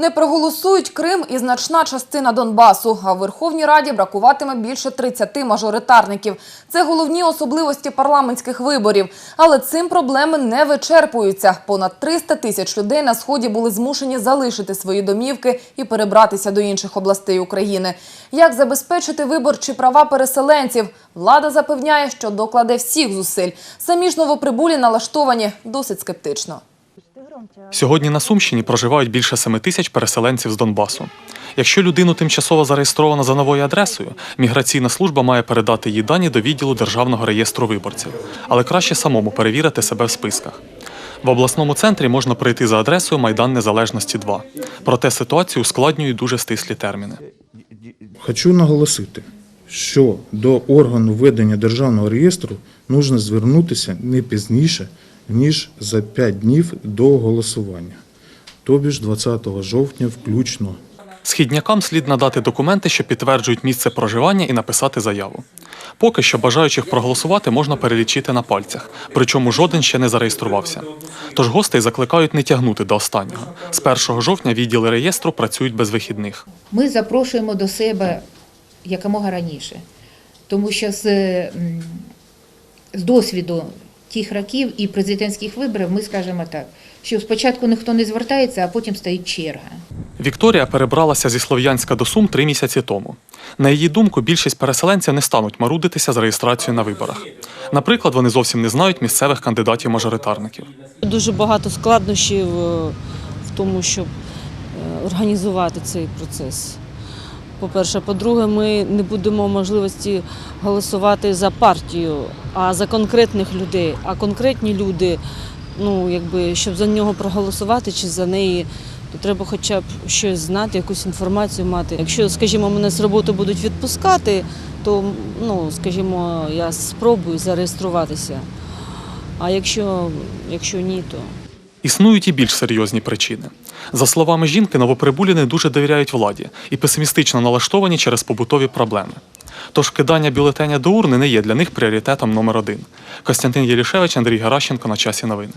Не проголосують Крим і значна частина Донбасу. А в Верховній Раді бракуватиме більше 30 мажоритарників. Це головні особливості парламентських виборів. Але цим проблеми не вичерпуються. Понад 300 тисяч людей на сході були змушені залишити свої домівки і перебратися до інших областей України. Як забезпечити виборчі права переселенців? Влада запевняє, що докладе всіх зусиль. Самі ж новоприбулі налаштовані досить скептично. Сьогодні на Сумщині проживають більше 7 тисяч переселенців з Донбасу. Якщо людину тимчасово зареєстровано за новою адресою, міграційна служба має передати її дані до відділу Державного реєстру виборців, але краще самому перевірити себе в списках. В обласному центрі можна прийти за адресою Майдан Незалежності 2. Проте ситуацію ускладнюють дуже стислі терміни. Хочу наголосити, що до органу ведення державного реєстру нужно звернутися не пізніше, ніж за 5 днів до голосування, тобі ж 20 жовтня включно. Східнякам слід надати документи, що підтверджують місце проживання і написати заяву. Поки що бажаючих проголосувати можна перелічити на пальцях, причому жоден ще не зареєструвався. Тож гостей закликають не тягнути до останнього. З 1 жовтня відділи реєстру працюють без вихідних. Ми запрошуємо до себе якомога раніше, тому що з, з досвіду тих років і президентських виборів ми скажемо так, що спочатку ніхто не звертається, а потім стоїть черга. Вікторія перебралася зі Слов'янська до Сум три місяці тому. На її думку, більшість переселенців не стануть марудитися з реєстрацією на виборах. Наприклад, вони зовсім не знають місцевих кандидатів-мажоритарників. Дуже багато складнощів е, в тому, щоб е, організувати цей процес. По-перше, по-друге, ми не будемо можливості голосувати за партію, а за конкретних людей. А конкретні люди, ну якби щоб за нього проголосувати чи за неї, то треба хоча б щось знати, якусь інформацію мати. Якщо, скажімо, мене з роботи будуть відпускати, то ну, скажімо, я спробую зареєструватися. А якщо, якщо ні, то Існують і більш серйозні причини. За словами жінки, новоприбулі не дуже довіряють владі і песимістично налаштовані через побутові проблеми. Тож кидання бюлетеня до урни не є для них пріоритетом номер один. Костянтин Єлішевич, Андрій Геращенко на часі новини.